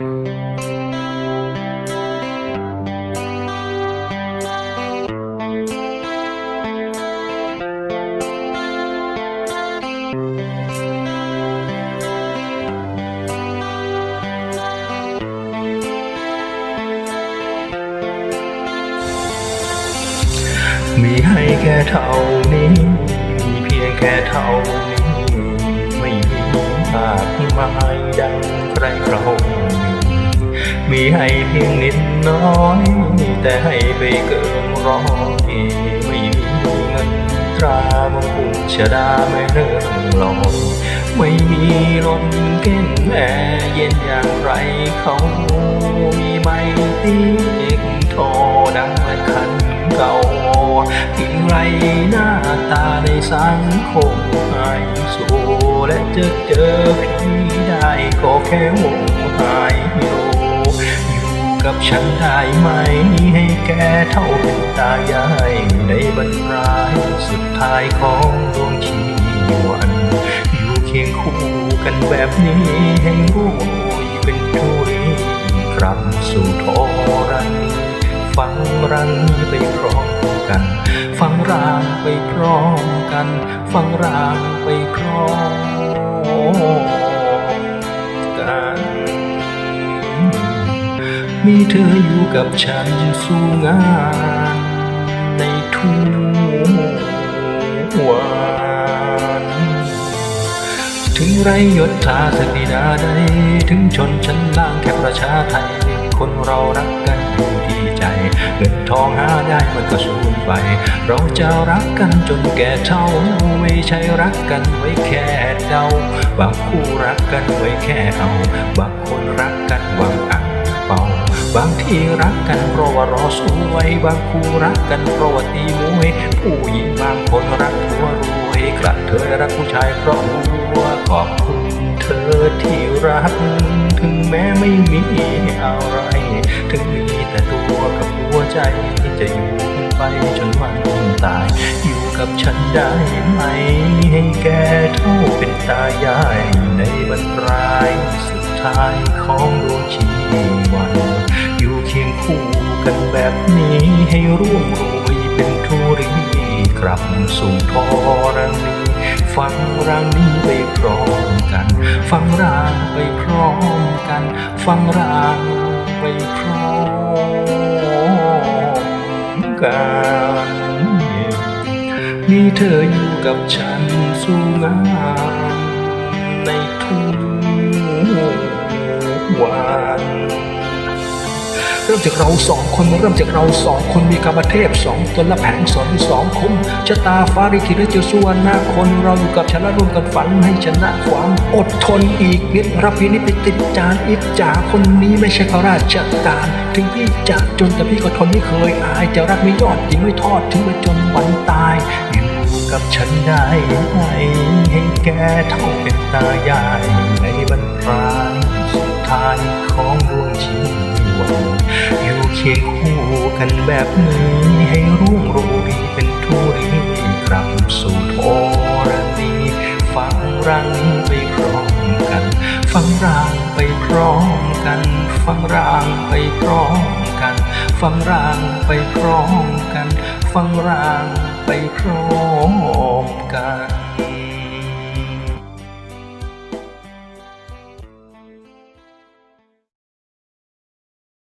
มีให้แค่เท่านี้ มีเพียงแค่เท่านี้ ไม่มีมากมายดัง ใครเรามีให้เพียงนิดน้อย แต่ให้ไปเกินร้อยไม่มีเงินตรามงกุฎชดาไม่เริ่มลอยไม่มีรถเก้นแอร์เย็นอย่างไรเขามีใบตีเอกโทดังและคันเก่า ถึงไรหน้าตาในสังคมให้สู้และจะเจอพี่ได้ก็แค่หงหายโลอยู่กับฉันได้ไหมให้แกเท่าเป็นตายายในบรรปลายสุดท้ายของดวงชีวันอยู่เคียงคู่กันแบบนี้ให้รู้เป็นทุรีกลับสู่ทอ ฟังรังไปพร้อมกัน ฟังรางไปพร้อมกัน ฟังรางไปพร้อมกัน มีเธออยู่กับฉันสู้งานในทุกวันถึงไรยศถาสกิดาใด ถึงชนชั้นล่างแค่ประชาไทยคนเรารักกัน เงินทองหาได้มันก็สูญไป เราจะรักกันจนแก่เท่า ไม่ใช่รักกันไว้แค่เดา บางคู่รักกันไว้แค่เอา บางคนรักกันหวังอังเป่า บางที่รักกันเพราะว่ารอสวยบางคู่รักกันเพราะว่าตีมวย ผู้หญิงบางคนรักทัวรวยกระเทยรักผู้ชายเพราะรัวขอบคุณเธอที่รัก ถึงแม้ไม่มีอะไรถึง ใจจะอยู่ไปจนวันตาย อยู่กับฉันได้ไหม ให้แกเท่าเป็นตายายในบรรปลายสุดท้ายของดวงชีวัน อยู่เคียงคู่กันแบบนี้ให้ร่วมโรยเป็นทุรีกลับสู่ทอรังนี้ฟังรังนี้ไปพร้อมกัน ฟังรางไปพร้อมกัน ฟังราง กันมีเธออยู่กับฉันสู้งานในทุกวันเริ่มจากเราสองคนเริ่มจากเราสองคนมีกรรมเทพสองตนและแผงสอนสองคมชะตาฟ้าริขิตและเจ้าสุวรรณคนเราอยู่กับฉันและร่วมกันฝันให้ชนะความอดทนอีกนิดรับพี่นี่ไปติดจานอิจฉาคนนี้ไม่ใช่ข้าราชการถึงพี่จะจนแต่พี่ก็ทนไม่เคยอายจะรักไม่ยอดยิงไม่ทอดถึงไปจนวันตายอยู่กับฉันได้ไหมให้แกเท่าเป็นตายายในบรรปลายสุดท้ายของดวงชีวัน อยู่เคียงคู่กันแบบนี้ให้ร่วงโรยเป็นทุรีกลับสู่โทรณีฟังรังไปพร้อมกัน ฟังรางไปพร้อมกัน ฟังรางไปพร้อมกัน ฟังรางไปพร้อมกัน ฟังรางไปพร้อมกัน